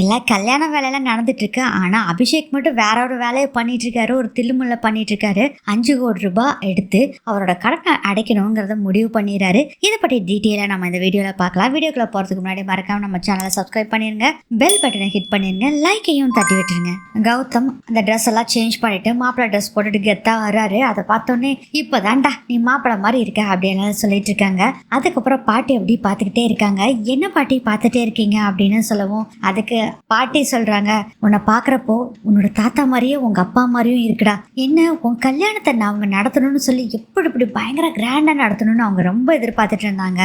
எல்லா கல்யாண வேலையெல்லாம் நடந்துட்டு இருக்கு ஆனா அபிஷேக் மட்டும் வேற ஒரு வேலையை பண்ணிட்டு இருக்காரு ஒரு தில்லுமுல்ல பண்ணிட்டு இருக்காரு அஞ்சு கோடி ரூபாய் எடுத்து அவரோட கடனை அடைக்கணுங்கிறத முடிவு பண்ணிடுறாரு. இதை பற்றி டீட்டெயிலாக நம்ம இந்த வீடியோல பார்க்கலாம். வீடியோக்குள்ள போறதுக்கு முன்னாடி மறக்காம நம்ம சேனலை சப்ஸ்கிரைப் பண்ணிருங்க. பெல் பட்டனை ஹிட் பண்ணிருங்க. லைக்கையும் தட்டி விட்டுருங்க. கௌதம் அந்த ட்ரெஸ் எல்லாம் சேஞ்ச் பண்ணிட்டு மாப்பிள்ளை ட்ரெஸ் போட்டுட்டு கெத்தா வர்றாரு. அதை பார்த்தோன்னே இப்போதான்டா நீ மாப்பிள்ளை மாதிரி இருக்க அப்படின்னு சொல்லிட்டு இருக்காங்க. அதுக்கப்புறம் பாட்டி அப்படி பார்த்துக்கிட்டே இருக்காங்க. என்ன பாட்டி பார்த்துட்டே இருக்கீங்க? அப்படின்னு சொல்லவும் அதுக்கு பாட்டி சொல்றாங்க உன்னை பார்க்குறப்போ உன்னோட தாத்தா மாதிரியே உங்க அப்பா மாதிரியும் இருக்குடா. என்ன உன் கல்யாணத்தை நான் அவங்க நடத்தணும்னு சொல்லி எப்படி இப்படி பயங்கர கிராண்டாக நடத்தணும்னு அவங்க ரொம்ப எதிர்பார்த்துட்டு இருந்தாங்க.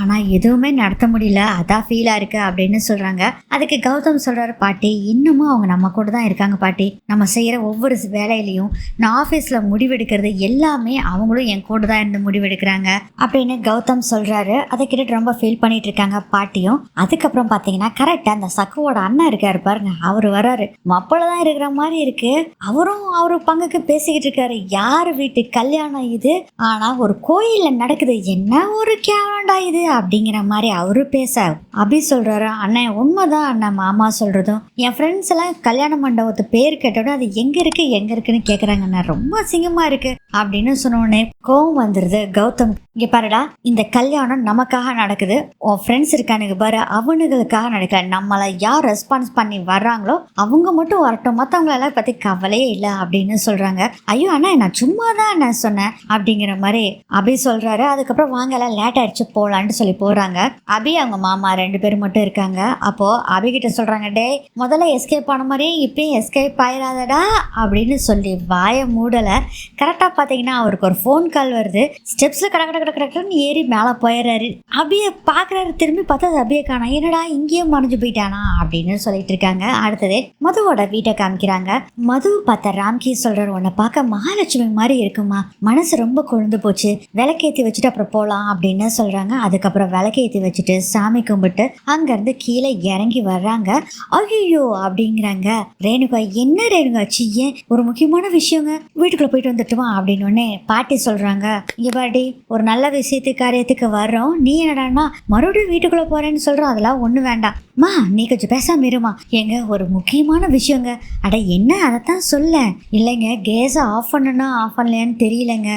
ஆனால் எதுவுமே நடத்த முடியல. அதான் ஃபீலாக இருக்கு அப்படின்னு சொல்றாங்க. அதுக்கு கௌதம் சொல்றாரு பாட்டி இன்னமும் அவங்க நம்ம கூட தான் இருக்காங்க பாட்டி. நம்ம செய்கிற ஒவ்வொரு வேலையிலையும் நான் ஆஃபீஸில் முடிவெடுக்கிறது எல்லாமே அவங்களும் என் கூட தான் இருந்து முடிவெடுக்கிறாங்க அப்படின்னு கௌதம் சொல்றாரு. அதை கேட்டுட்டு ரொம்ப ஃபீல் பண்ணிட்டு இருக்காங்க பாட்டியும். அதுக்கப்புறம் பார்த்தீங்கன்னா கரெக்டாக அந்த சக்குவோட அண்ணன் இருக்காரு பாருங்க அவர் வராரு. மப்பள தான் இருக்கிற மாதிரி இருக்கு. அவரும் அவரு பங்குக்கு பேசிக்கிட்டு இருக்காரு. யார் வீட்டு கல்யாணம் இது? ஆனா ஒரு கோயில்ல நடக்குது. என்ன ஒரு கேவலண்டா இது? அப்படிங்கிற மாதிரி அவரு பேச அப்படி சொல்றாரு. அண்ணன் உண்மைதான் அண்ணன் மாமா சொல்றதும். என் ஃப்ரெண்ட்ஸ் எல்லாம் கல்யாண மண்டபத்து பேர் கேட்டோட அது எங்க இருக்கு எங்க இருக்குன்னு கேக்குறாங்க. அண்ணா ரொம்ப அசிங்கமா இருக்கு. அப்படின்னு சொன்ன உடனே கோவம் வந்துருது. கௌதம் இங்க பாருடா இந்த கல்யாணம் நமக்காக நடக்குது. உன் ஃப்ரெண்ட்ஸ் இருக்கானுங்க பாரு அவனுங்களுக்காக நடக்கல நம்மளை யார் ரெஸ்பான்ஸ் பண்ணி வர்றாங்களோ அவங்க மட்டும் வரட்டும். மற்றவங்களெல்லாம் பத்தி கவலையே இல்லை அப்படின்னு சொல்றாங்க. ஐயோ அண்ணா நான் சும்மா தான் அண்ணா சொன்னேன் அப்படிங்கிற மாதிரி அபி சொல்றாரு. அதுக்கப்புறம் வாங்க எல்லாம் லேட் ஆயிடுச்சு போகலான்னு சொல்லி போறாங்க அபி அவங்க மாமா ரெண்டு பேரும் மட்டும் இருக்காங்க. அப்போ அபி கிட்ட சொல்றாங்க டேய் முதல்ல எஸ்கேப் ஆன மாதிரி இப்பயும் எஸ்கேப் ஆயிடாதடா அப்படின்னு சொல்லி வாயை மூடலை. கரெக்டாக பார்த்தீங்கன்னா அவருக்கு ஒரு ஃபோன் கால் வருது. ஸ்டெப்ஸில் கட கட ஏறி மேலே போயிடுறாரு. அபியை பார்க்குறாரு திரும்பி பார்த்தா அது அபியை காணா. என்னடா இங்கேயும் மறைஞ்சு போயிட்டானா? அப்படின்னு சொல்லிட்டு இருக்காங்க. அடுத்தது மதுவோட வீட்டை காமிக்கிறாங்க. மது பார்த்த ராம்கி சொல்கிறார் உன்னை பார்க்க மகாலட்சுமி மாதிரி இருக்குமா? மனசு ரொம்ப கொழுந்து போச்சு. விளக்கேற்றி வச்சுட்டு அப்புறம் போகலாம் அப்படின்னு சொல்றாங்க. அதுக்கப்புறம் விளக்கேற்றி வச்சுட்டு சாமி கும்பிட்டு அங்கேருந்து கீழே இறங்கி வர்றாங்க. ஐயோ அப்படிங்கிறாங்க. ரேணுகா என்ன ரேணுகா? சி ஏன்? ஒரு முக்கியமான விஷயங்க. வீட்டுக்குள்ள போயிட்டு வந்துட்டுமா அப்படின்னு உடனே பாட்டி சொல்றாங்க. இங்க பாட்டி ஒரு நல்ல நல்ல விஷயத்துக்கு காரியத்துக்கு வர்றோம். நீ என்னடான்னா மறுபடியும் வீட்டுக்குள்ளே போகிறேன்னு சொல்கிறோம் அதெல்லாம் ஒன்றும் வேண்டாம். மா நீ கொஞ்சம் பேசாம இருமா. ஏங்க ஒரு முக்கியமான விஷயங்க. அட என்ன? அதைத்தான் சொல்ல இல்லைங்க கேஸை ஆஃப் பண்ணனா ஆஃப் பண்ணலையான்னு தெரியலங்க.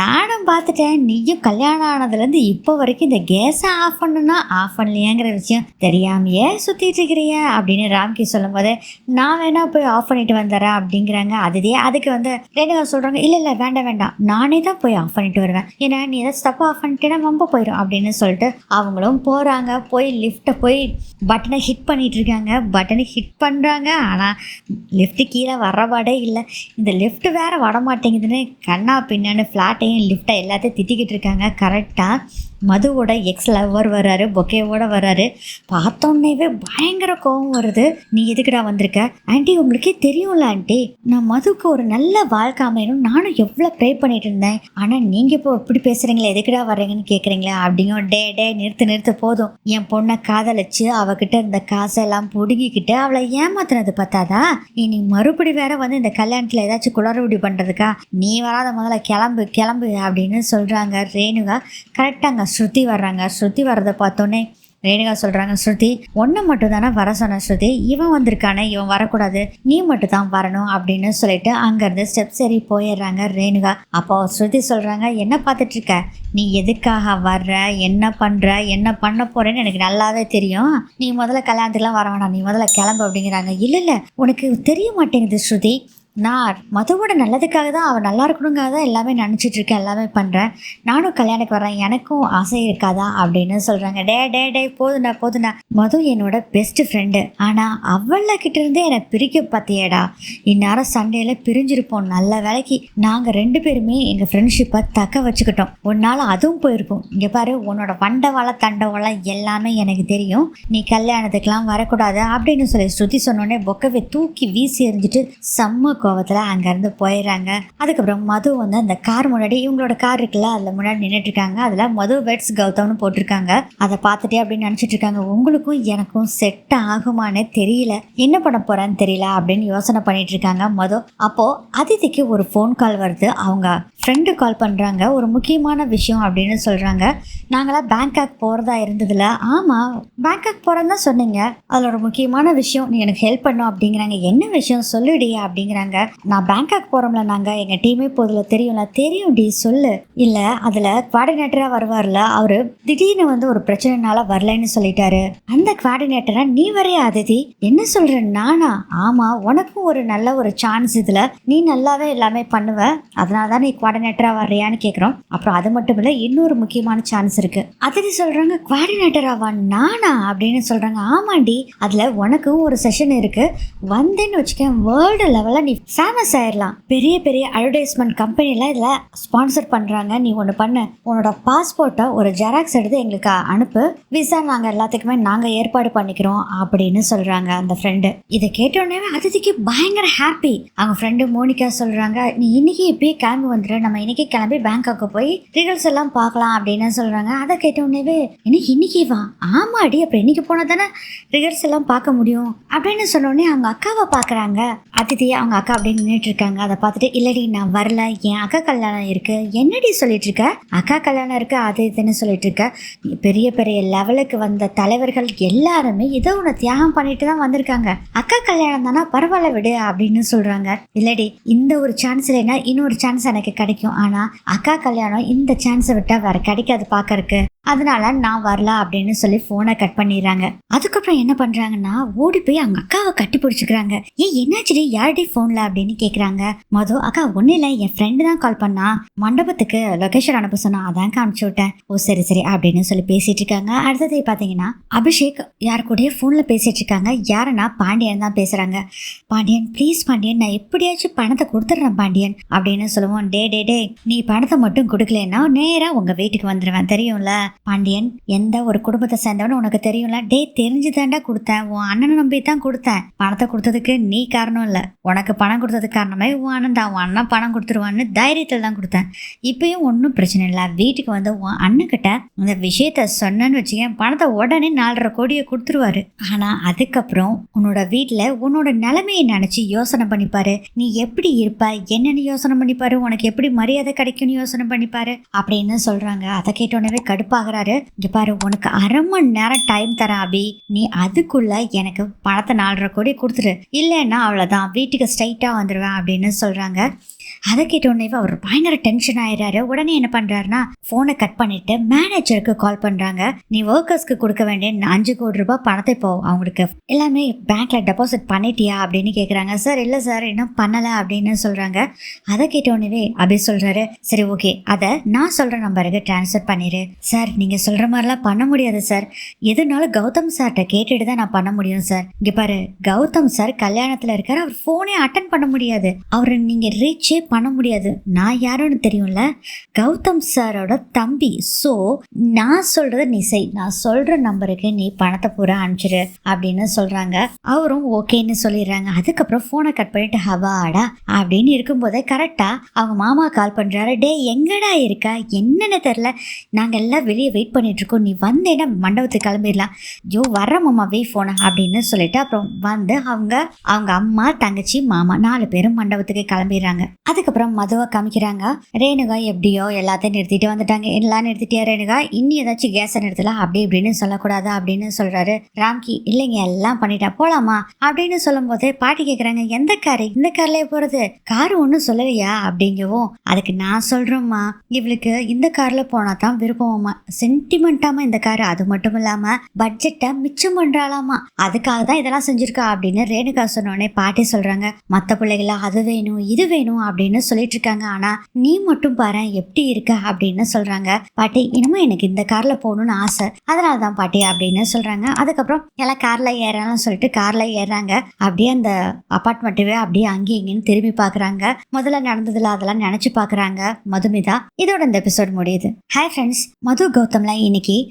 நானும் பார்த்துட்டேன். நீயும் கல்யாணம் ஆனதுலேருந்து இப்போ வரைக்கும் இந்த கேஸை ஆஃப் பண்ணுன்னா ஆஃப் பண்ணலையாங்கிற விஷயம் தெரியாமையே சுற்றிட்டு இருக்கிறிய அப்படின்னு ராம்கி சொல்லும் போது நான் வேணா போய் ஆஃப் பண்ணிட்டு வந்துடுறேன் அப்படிங்கிறாங்க. அதுதே அதுக்கு வந்து ரேணுகா சொல்கிறாங்க இல்லை இல்லை வேண்டாம் வேண்டாம். நானே தான் போய் ஆஃப் பண்ணிட்டு வருவேன். ஏன்னா நீ ஏதாச்சும் தப்பா ஆஃப் பண்ணிட்டேன்னா ரொம்ப போயிடும் அப்படின்னு சொல்லிட்டு அவங்களும் போகிறாங்க போய் லிஃப்ட்டை போய் பட்டனை ஹிட் பண்ணிட்டு இருக்காங்க. பட்டனை ஹிட் பண்ணுறாங்க ஆனால் லிஃப்ட்டு கீழே வரபாடே இல்லை. இந்த லிஃப்ட் வேற வர மாட்டேங்குதுன்னு கண்ணா பின்னான்னு ஃப்ளாட்டையும் லிஃப்ட்டை எல்லாத்தையும் திட்டிக்கிட்டு இருக்காங்க. கரெக்டாக மதுவோட எக்ஸ் லவ்வர் வர்றாரு பொக்கேவோட வர்றாரு. பார்த்தோன்னேவே பயங்கர கோவம் வருது. நீ எதுக்குடா வந்திருக்க? ஆண்டி உங்களுக்கே தெரியும்ல ஆண்டி. நான் மதுக்கு ஒரு நல்ல வாழ்க்கை அமையணும் நானும் எவ்வளோ ப்ரே பண்ணிட்டு இருந்தேன். ஆனால் நீங்கள் இப்போ இப்படி பேசுகிறீங்களே எதுக்குடா வர்றீங்கன்னு கேட்குறீங்களா அப்படிங்கும் டே டே நிறுத்து நிறுத்து போதும். என் பொண்ணை காதலிச்சு அவகிட்ட இருந்த காசெல்லாம் பிடுங்கிக்கிட்டு அவளை ஏமாத்துனது பார்த்தாதா இனி மறுபடி வேற வந்து இந்த கல்யாணத்தில் ஏதாச்சும் குளறுபடி பண்ணுறதுக்கா நீ வராத முதல்ல கிளம்பு கிளம்பு அப்படின்னு சொல்கிறாங்க ரேணுகா. கரெக்டாக ஸ்ருதி வர்றாங்க. ஸ்ருதி வர்றதை பார்த்தோன்னே ரேணுகா சொல்கிறாங்க ஸ்ருதி ஒன்று மட்டும் தானே வர சொன்ன ஸ்ருதி? இவன் வந்திருக்கானே இவன் வரக்கூடாது. நீ மட்டும் தான் வரணும் அப்படின்னு சொல்லிட்டு அங்கேருந்து ஸ்டெப்ஸ் ஏறி போயிடுறாங்க ரேணுகா. அப்போ ஸ்ருதி சொல்கிறாங்க என்ன பார்த்துட்டு இருக்க நீ எதுக்காக வர்ற? என்ன பண்ணுற என்ன பண்ண போகிறேன்னு எனக்கு நல்லாவே தெரியும். நீ முதல்ல கல்யாணத்துக்குலாம் வர வேணாம். நீ முதல்ல கிளம்பு அப்படிங்கிறாங்க. இல்லை இல்லை. உனக்கு தெரிய மாட்டேங்குது ஸ்ருதி. நான் மதுவோட நல்லதுக்காக தான் அவள் நல்லா இருக்கணுங்காக தான் எல்லாமே நினச்சிட்டு இருக்கேன் எல்லாமே பண்ணுறேன் நானும் கல்யாணத்துக்கு வரேன் எனக்கும் ஆசை இருக்காதா அப்படின்னு சொல்கிறாங்க டே டே டே போதுண்ணா போதுண்ணா. மது என்னோட பெஸ்ட் ஃப்ரெண்டு ஆனால் அவள இருந்தே என்னை பிரிக்க பார்த்தியேடா. இந்நேரம் சண்டையில் பிரிஞ்சிருப்போம் நல்ல வேலைக்கு. நாங்கள் ரெண்டு பேருமே எங்கள் ஃப்ரெண்ட்ஷிப்பை தக்க வச்சுக்கிட்டோம். உன்னால் அதுவும் போயிருக்கும். இங்கே பாரு உன்னோட வண்டவாள தண்டவாளம் எல்லாமே எனக்கு தெரியும். நீ கல்யாணத்துக்கெலாம் வரக்கூடாது அப்படின்னு சொல்லி ஸ்ருதி சொன்னோடனே பொக்கவை தூக்கி வீசி எறிஞ்சிட்டு செம்ம கோவத்தில் அங்கேருந்து போயிடுறாங்க. அதுக்கப்புறம் மது வந்து அந்த கார் முன்னாடி இவங்களோட கார் இருக்குல்ல அதில் முன்னாடி நின்றுட்டு இருக்காங்க அதில் மது வெட்ஸ் கௌதம்னு போட்டிருக்காங்க. அதை பார்த்துட்டே அப்படின்னு நினச்சிட்டு இருக்காங்க உங்களுக்கும் எனக்கும் செட் ஆகுமானே தெரியல. என்ன பண்ண போகிறேன்னு தெரியல அப்படின்னு யோசனை பண்ணிட்டு இருக்காங்க மது. அப்போது அதிதிக்கு ஒரு ஃபோன் கால் வருது. அவங்க ஃப்ரெண்டு கால் பண்ணுறாங்க ஒரு முக்கியமான விஷயம் அப்படின்னு சொல்கிறாங்க நாங்களாம் பேங்காக் போகிறதா இருந்ததில்ல ஆமாம் பேங்காக் போகிறேன்னு தான் சொன்னீங்க. அதில் ஒரு முக்கியமான விஷயம் நீ எனக்கு ஹெல்ப் பண்ணும் அப்படிங்கிறாங்க. என்ன விஷயம்? சொல்லுடி அப்படிங்கிறாங்க. நான் பேங்காக் போகிறோம்ல நாங்கள் எங்கள் டீமே போதில் தெரியும்ல? தெரியும் டி சொல்லு. இல்லை அதில் குவாடினேட்டராக வருவார்ல அவர் திடீர்னு வந்து ஒரு பிரச்சனைனால வரலைன்னு சொல்லிட்டாரு. அந்த குவாடினேட்டரை நீ வரையா அதிதி? என்ன சொல்ற நானா? ஆமாம் உனக்கும் ஒரு நல்ல ஒரு சான்ஸ் இதில். நீ நல்லாவே எல்லாமே பண்ணுவ. அதனால தான் நீ குவாடினேட்டராக வர்றியான்னு கேட்குறோம் அப்புறம் அது மட்டும் இல்லை இன்னொரு முக்கியமான சான்ஸ் இருக்கு. அதிதி சொல்றாங்க குவாடினேட்டராவா நானா? அப்படின்னு சொல்றாங்க. ஆமாண்டி அதுல உனக்கும் ஒரு செஷன் இருக்கு. வந்தேன்னு வச்சுக்க வேர்ல்டு லெவலில் நீ ஃபேமஸ் ஆயிடலாம் பெரிய பெரிய அட்வர்டைஸ்மெண்ட் கம்பெனிலாம் இதில் ஸ்பான்சர் பண்ணுறாங்க நீ ஒன்று பண்ணு. உன்னோட பாஸ்போர்ட்டை ஒரு ஜெராக்ஸ் எடுத்து எங்களுக்கு அனுப்பு. விசா நாங்கள் எல்லாத்துக்குமே நாங்கள் ஏற்பாடு பண்ணிக்கிறோம் அப்படின்னு சொல்கிறாங்க அந்த ஃப்ரெண்டு இதை கேட்டோடனே அதிதிக்கு பயங்கர ஹாப்பி அவங்க ஃப்ரெண்டு மோனிகா சொல்கிறாங்க நீ இன்னைக்கு இப்பயே கிளம்பி வந்துடு நம்ம இன்னைக்கு கிளம்பி பேங்காக்கு போய் ரிகல்ஸ் எல்லாம் பார்க்கலாம் அப்படின்னு சொல்கிறாங்க அதை கேட்டோடனே எனக்கு இன்னைக்கு வா? ஆமாடி. அப்புறம் இன்னைக்கு போனால் தானே ரிகல்ஸ் எல்லாம் பார்க்க முடியும்? அப்படின்னு சொன்னோடனே அவங்க அக்காவை பார்க்குறாங்க. அதித்தி அவங்க அக்கா அப்படின்னு நின்றுட்டு இருக்காங்க அதை பார்த்துட்டு இல்லடி நான் வரல. என் அக்கா கல்யாணம் இருக்கு. என்னடி சொல்லிட்டு இருக்க அக்கா கல்யாணம் இருக்கு அது இதுன்னு சொல்லிட்டு இருக்க பெரிய பெரிய லெவலுக்கு வந்த தலைவர்கள் எல்லாருமே ஏதோ ஒன்று தியாகம் பண்ணிட்டு தான் வந்திருக்காங்க. அக்கா கல்யாணம் தானா? பரவாயில்ல விடு அப்படின்னு சொல்றாங்க. இல்லடி இந்த ஒரு சான்ஸ் இல்லைன்னா இன்னொரு சான்ஸ் எனக்கு கிடைக்கும். ஆனா அக்கா கல்யாணம் இந்த சான்ஸை விட்டா வேற கிடைக்காது பார்க்கறக்கு அதனால நான் வரல அப்படின்னு சொல்லி ஃபோனை கட் பண்ணிடுறாங்க. அதுக்கப்புறம் என்ன பண்றாங்கன்னா ஓடி போய் அவங்க அக்காவை கட்டி பிடிச்சிக்கிறாங்க. ஏன் என்னாச்சுடி? யார்டி ஃபோன்ல அப்படின்னு கேக்குறாங்க. மொதல் அக்கா ஒன்றும் இல்லை. என் ஃப்ரெண்டு தான் கால் பண்ணா. மண்டபத்துக்கு லொகேஷன் அனுப்ப சொன்னா அதான் காமிச்சு விட்டேன். ஓ சரி சரி அப்படின்னு சொல்லி பேசிட்டு இருக்காங்க. அடுத்தது பாத்தீங்கன்னா அபிஷேக் யார் கூடயே ஃபோனில் பேசிட்டு இருக்காங்க. யாருன்னா பாண்டியன் தான் பேசுறாங்க. பாண்டியன் ப்ளீஸ் பாண்டியன் நான் எப்படியாச்சும் பணத்தை கொடுத்துட்றேன் பாண்டியன் அப்படின்னு சொல்லுவோம். டே டே டே நீ பணத்தை மட்டும் கொடுக்கலன்னா நேரா உங்க வீட்டுக்கு வந்துடுவேன் தெரியும்ல? பாண்டியன் எந்த ஒரு குடும்பத்தை சேர்ந்தவனு உனக்கு தெரியும்ல? டே தெரிஞ்சு தாண்டா கொடுத்தேன். உன் அண்ணனை நம்பி தான் கொடுத்தேன். பணத்தை கொடுத்ததுக்கு நீ காரணம் இல்லை. உனக்கு பணம் கொடுத்ததுக்கு காரணமே உன் அண்ணன் தான். உன் அண்ணன் பணம் கொடுத்துருவான்னு தைரியத்தில் தான் கொடுத்தேன். இப்பயும் ஒன்றும் பிரச்சனை இல்லை. வீட்டுக்கு வந்து உன் அண்ணன்கிட்ட இந்த விஷயத்த சொன்னேன்னு வச்சுக்கேன். பணத்தை உடனே நாலரை கோடியை கொடுத்துருவாரு. ஆனால் அதுக்கப்புறம் உன்னோட வீட்டில் உன்னோட நிலைமையை நினச்சி யோசனை பண்ணிப்பாரு. நீ எப்படி இருப்ப? என்னென்னு யோசனை பண்ணிப்பாரு? உனக்கு எப்படி மரியாதை கிடைக்கும்னு யோசனை பண்ணிப்பாரு? அப்படின்னு சொல்கிறாங்க அதை கேட்டோடனே கடுப்பாகிறாரு இங்கே பாரு உனக்கு அரை மணி நேரம் டைம் தரேன் அபி. நீ அதுக்குள்ள எனக்கு பணத்தை நாலரை கோடி கொடுத்துரு. இல்லைன்னா அவ்வளோதான் வீட்டுக்கு ஸ்ட்ரைட்டாக வந்துடுவேன் அப்படின்னு சொல்கிறாங்க அதை கேட்டோடனே அவர் பயங்கர டென்ஷன் ஆயிடுறாரு. உடனே என்ன பண்றாருன்னா ஃபோனை கட் பண்ணிட்டு மேனேஜருக்கு கால் பண்றாங்க. நீ ஒர்க்கர்ஸ்க்கு கொடுக்க வேண்டிய அஞ்சு கோடி ரூபாய் பணத்தை இப்போ அவங்களுக்கு. எல்லாமே பேங்க்ல டெபாசிட் பண்ணிட்டியா அப்படின்னு கேக்குறாங்க. சார் இல்லை சார் இன்னும் பண்ணல அப்படின்னு சொல்றாங்க. அதை கேட்டோடனே அப்படி சொல்றாரு சரி ஓகே அதை நான் சொல்ற நம்பருக்கு டிரான்ஸ்ஃபர் பண்ணிடு சார் நீங்க சொல்ற மாதிரிலாம் பண்ண முடியாது சார். எதுனாலும் கௌதம் சார்கிட்ட கேட்டுட்டு தான் நான் பண்ண முடியும் சார். இங்க பாரு கௌதம் சார் கல்யாணத்துல இருக்காரு. அவர் ஃபோனே அட்டன் பண்ண முடியாது. அவரை நீங்க ரீச்சே பண்ண முடியாது. நான் யாருன்னு தெரியும்ல? கௌதம் சாரோட தம்பி. ஸோ நான் சொல்றத நீ செய். நான் சொல்ற நம்பருக்கு நீ பணத்தை பூரா அனுப்பிச்சிரு அப்படின்னு சொல்றாங்க. அவரும் ஓகேன்னு சொல்லிடுறாங்க. அதுக்கப்புறம் ஃபோனை கட் பண்ணிட்டு ஹவாடா அப்படின்னு இருக்கும்போதே கரெக்டாக அவங்க மாமா கால் பண்ணுறாரு டே எங்கடா இருக்கா? என்னன்னு தெரில நாங்கள் எல்லாம் வெளியே வெயிட் பண்ணிட்டு நீ வந்தேன்னா மண்டபத்துக்கு கிளம்பிடலாம். ஐயோ வர மாமா வெய் ஃபோனை அப்படின்னு சொல்லிட்டு அப்புறம் வந்து அவங்க அவங்க அம்மா தங்கச்சி மாமா நாலு பேரும் மண்டபத்துக்கு கிளம்பிடுறாங்க. அதுக்கப்புறம் மதுவை காமிக்கிறாங்க. ரேணுகா எப்படியோ எல்லாத்தையும் நிறுத்திட்டு வந்துட்டாங்க. எல்லாம் நிறுத்திட்டியா ரேணுகா? இன்னும் ஏதாச்சும் கேஸை நிறுத்தலாம். அப்படி இப்படின்னு சொல்லக்கூடாது? அப்படின்னு சொல்றாரு ராம்கி. இல்லைங்க எல்லாம் பண்ணிட்டா போலாமா? அப்படின்னு சொல்லும் போது பாட்டி கேட்கறாங்க எந்த காரு இந்த கார்லயே போறது. கார் ஒன்றும் சொல்லலையா? அப்படிங்கவும் அதுக்கு நான் சொல்றேம்மா. இவளுக்கு இந்த கார்ல போனா தான் விருப்பமாமா. சென்டிமெண்டாமா இந்த கார் அது மட்டும் இல்லாம பட்ஜெட்டை மிச்சம் பண்றாளாமா. அதுக்காக தான் இதெல்லாம் செஞ்சிருக்கா. அப்படின்னு ரேணுகா சொன்னோடனே பாட்டி சொல்றாங்க மற்ற பிள்ளைகள அது வேணும் இது வேணும் அப்படின்னு சொல்லிட்டு இருக்காங்க ஆனா நீ மட்டும் பாரு எப்படி இருக்க அப்படின்னு சொல்றாங்க. பாட்டி இனிமே எனக்கு இந்த கார்ல போகணும்னு ஆசை. அதனால தான் பாட்டி அப்படின்னு சொல்றாங்க. அதுக்கப்புறம் எல்லாம் கார்ல ஏறலாம் சொல்லிட்டு கார்ல ஏறாங்க அப்படியே அந்த அப்பார்ட்மெண்ட்டுவே அப்படியே அங்கேயும் இங்கேயும் திரும்பி பாக்குறாங்க. முதல்ல நடந்ததுல அதெல்லாம் நினைச்சு பாக்குறாங்க. மதுமிதா இதோட இந்த எபிசோட் முடியுது. ஹாய் ஃப்ரெண்ட்ஸ் மது கௌதம்லாம் இன்னைக்கு